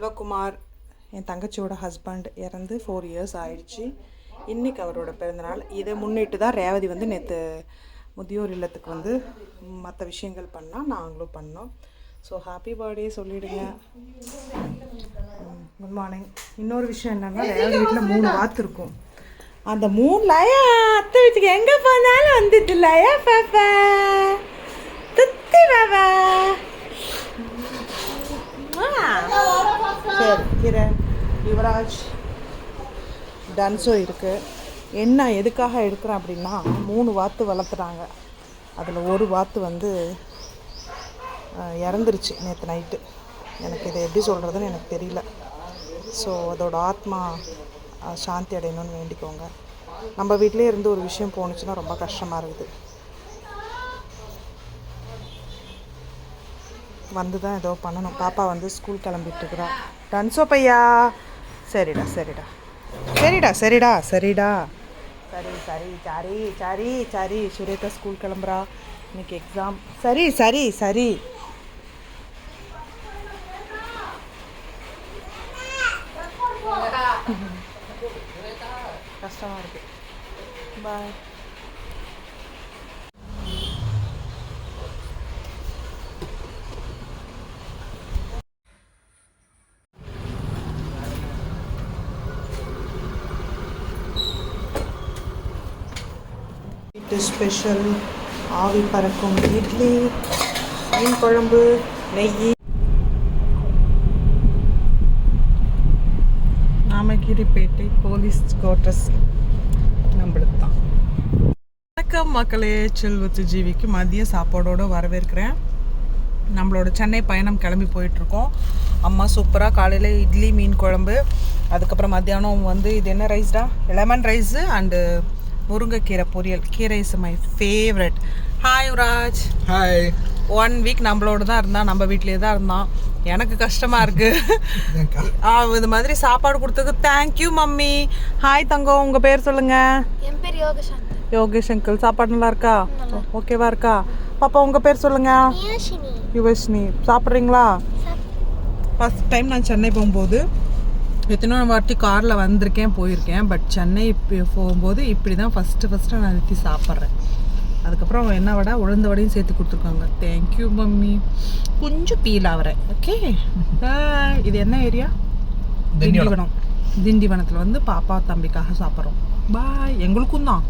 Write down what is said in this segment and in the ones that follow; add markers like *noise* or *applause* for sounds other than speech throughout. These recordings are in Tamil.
செல்வகுமார் என் தங்கச்சியோட ஹஸ்பண்ட் இறந்து ஃபோர் இயர்ஸ் ஆயிடுச்சு. இன்னைக்கு அவரோட பிறந்தநாள் இதை முன்னிட்டு தான் ரேவதி வந்து நேற்று முதியோர் இல்லத்துக்கு வந்து மற்ற விஷயங்கள் பண்ணால் நாங்களும் பண்ணோம். ஸோ ஹாப்பி பர்த்டே சொல்லிவிடுங்க குட் மார்னிங் இன்னொரு விஷயம் என்னென்னா ரேவதி வீட்டில் மூணு வாத்து இருக்கும். அந்த மூணு லயா அத்தை வீட்டுக்கு எங்கே போனாலும் வந்துட்டு லயா பாப்பா. துத்தி பாபா சரி கிரண் யுவராஜ் டன்ஸோ இருக்குது என்ன எதுக்காக எடுக்கிறேன் அப்படின்னா மூணு வாத்து வளர்த்துறாங்க அதில் ஒரு வாத்து வந்து இறந்துருச்சு நேற்று நைட்டு. எனக்கு இதை எப்படி சொல்கிறதுன்னு எனக்கு தெரியல. ஸோ அதோடய ஆத்மா சாந்தி அடையணும்னு வேண்டிக்கோங்க. நம்ம வீட்டிலே இருந்து ஒரு விஷயம் போணுச்சுன்னா ரொம்ப கஷ்டமாக இருக்குது. வந்து தான் ஏதோ பண்ணணும். பாப்பா வந்து ஸ்கூல் கிளம்பிட்டுருக்குறா. டன்ஸோ பையா? சரிடா சரிடா. சரிடா சரிடா சரிடா. சரி சரி சரி சரி சரி. சுரேகா ஸ்கூல் கிளம்புறா. இன்னைக்கு எக்ஸாம் சரி சரி சரி. கஷ்டமாக இருக்கு. பாய் வீட்டு ஸ்பெஷல் ஆவி பறக்கும் இட்லி மீன் குழம்பு நெய். நாமகிரிப்பேட்டை போலீஸ் குவார்ட்டர்ஸ் நம்மளுக்கு தான் வணக்கம் மக்களே செல்வத்து ஜீவிக்கு மதிய சாப்பாடோடு வரவேற்கிறேன். நம்மளோட சென்னை பயணம் கிளம்பி போயிட்டுருக்கோம். அம்மா சூப்பராக காலையில் இட்லி மீன் குழம்பு அதுக்கப்புறம் மத்தியானம் வந்து இது என்ன ரைஸ்டா லெமன் ரைஸு அண்டு முருங்கைக்கீரை பொரியல். கீரை is my favourite hi Yuvraj hi one week நம்மளோட தான் இருந்தான். நம்ம வீட்லேயே தான் இருந்தான். எனக்கு கஷ்டமாக இருக்குது ஆ இது மாதிரி சாப்பாடு கொடுத்ததுக்கு தேங்க்யூ மம்மி. ஹாய் தங்கம். உங்கள் பேர் சொல்லுங்கள் என் பேர் யோகசாந்தி யோகேஷ் அங்கிள் சாப்பாடு நல்லா இருக்கா? ஓகேவா இருக்கா? பாப்பா உங்கள் பேர் சொல்லுங்கள் யுவஷ்னி சாப்பிட்றீங்களா? ஃபஸ்ட் டைம் நான் சென்னை போகும்போது எத்தனை வாட்டி காரில் வந்திருக்கேன் போயிருக்கேன். பட் சென்னை இப்போ போகும்போது இப்படி தான் ஃபஸ்ட்டு ஃபஸ்ட்டு நான் நிறுத்தி சாப்பிட்றேன். அதுக்கப்புறம் என்ன வடை? உளுந்த வடையும் சேர்த்து கொடுத்துருக்காங்க. Thank you mummy. கொஞ்சம் பீல் ஆகிறேன் ஓகே இது என்ன ஏரியா திண்டிவனம். திண்டிவனத்தில் வந்து பாப்பா தம்பிக்காக சாப்பிட்றோம். பாய் எங்களுக்கும் தான்.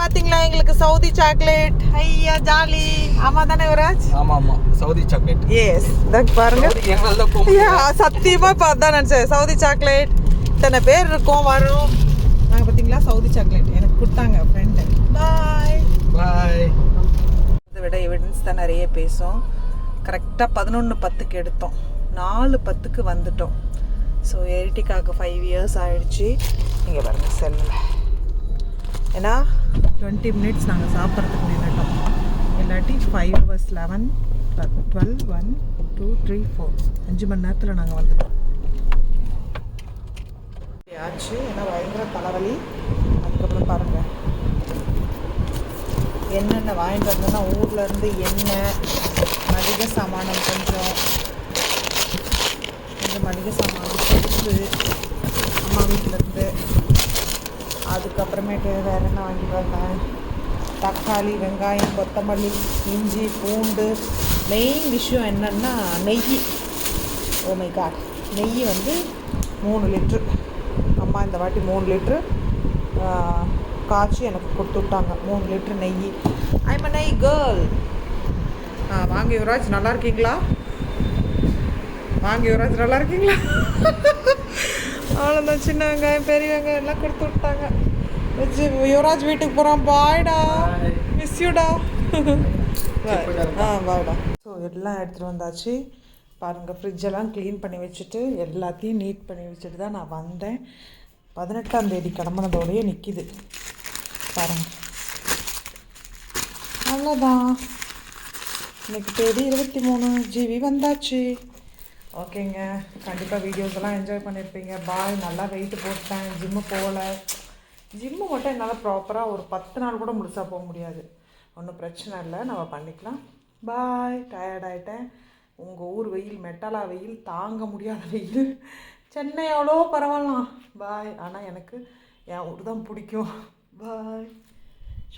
பாத்தீங்களா எங்களுக்கு சவுதி சாக்லேட்? ஐயா ஜாலி. ஆமா தானே யுவராஜ்? ஆமா ஆமா. Saudi chocolate. எஸ் பாருங்க. சத்தியமா இப்போ அதான் நினச்சேன். Saudi chocolate. இத்தனை பேர் இருக்கோம் வரும். நாங்கள் பார்த்தீங்களா சவுதி சாக்லேட். எனக்கு கொடுத்தாங்க ஃப்ரெண்டு பாய் பாய் அதை விட எவிடன்ஸ் தான் நிறைய பேசும். கரெக்டாக பதினொன்று பத்துக்கு எடுத்தோம். நாலு பத்துக்கு வந்துட்டோம். ஸோ எரிட்டிக்காக்கு ஃபைவ் இயர்ஸ் ஆயிடுச்சு. இங்கே பாருங்க செல்லில். ஏன்னா? டுவெண்ட்டி மினிட்ஸ் நாங்கள் சாப்பிட்றதுக்கு நின்றுட்டோம் இல்லாட்டி five versus eleven twelve one two three four அஞ்சு மணி நேரத்தில் நாங்கள் வந்துட்டோம். ஆச்சு. ஏன்னா பயங்கர தலைவலி அதுக்கப்புறம் பாருங்கள் என்னென்ன வாங்கிட்டு வந்தோன்னா ஊர்ல இருந்து எண்ணெய் மளிகை சாமானம் கொஞ்சம். கொஞ்சம் மளிகை சாமான் பருப்பு. அம்மா வீட்டில் இருந்து அதுக்கப்புறமேட்டு வேறு என்ன வாங்கிட்டு வந்தேன் தக்காளி வெங்காயம் கொத்தமல்லி இஞ்சி பூண்டு. மெயின் விஷயம் என்னன்னா நெய். ஓ மை காட் நெய் வந்து மூணு லிட்ரு அம்மா இந்த வாட்டி மூணு லிட்ரு காய்ச்சி எனக்கு கொடுத்து விட்டாங்க மூணு லிட்ரு நெய். ஐம் அ நெய் கேர்ள் ஆ வாங்க யுவராஜ் நல்லா இருக்கீங்களா? வாங்க யுவராஜ் நல்லா இருக்கீங்களா? *laughs* அவ்வளோதான் சின்ன வெங்காயம் பெரிய வெங்காயம் எல்லாம் கொடுத்து விட்டாங்க. யுவராஜ் வீட்டுக்கு போகிறோம் பாய்டா. மிஸ் யூடா ஆ பாய்டா ஸோ எல்லாம் எடுத்துகிட்டு வந்தாச்சு. பாருங்கள் ஃப்ரிட்ஜெல்லாம் க்ளீன் பண்ணி வச்சுட்டு எல்லாத்தையும் நீட் பண்ணி வச்சுட்டு தான் நான் வந்தேன். பதினெட்டாம் தேதி கிளம்புனதோடயே நிற்கிது பாருங்கள் அவ்வளோதான் இன்னைக்கு தேதி இருபத்தி மூணு. ஜிபி வந்தாச்சு. ஓகேங்க. கண்டிப்பாக வீடியோஸ் எல்லாம் என்ஜாய் பண்ணியிருப்பீங்க பாய் நல்லா வெயிட் போட்டேன். ஜிம்மு போகல. ஜிம்மு மட்டும் என்னால் ப்ராப்பராக ஒரு பத்து நாள் கூட முழுசாக போக முடியாது. ஒன்றும் பிரச்சனை இல்லை. நம்ம பண்ணிக்கலாம். பாய் டயர்ட் ஆகிட்டேன் உங்கள் ஊர் வெயில் மெட்டலா வெயில் தாங்க முடியாத வெயில். சென்னை எவ்வளோ பரவாயில்லாம் பாய் ஆனால் எனக்கு என் ஊர் தான் பிடிக்கும். பாய்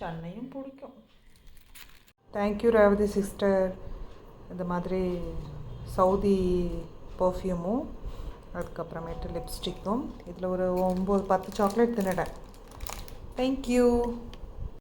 சென்னையும் பிடிக்கும். தேங்க்யூ ரேவதி சிஸ்டர் இந்த மாதிரி சவுதி பர்ஃப்யூமும் அதுக்கப்புறமேட்டு லிப்ஸ்டிக்கும் இதில் ஒரு ஒம்பது பத்து சாக்லேட் தின்னுட்டேன். தேங்க்யூ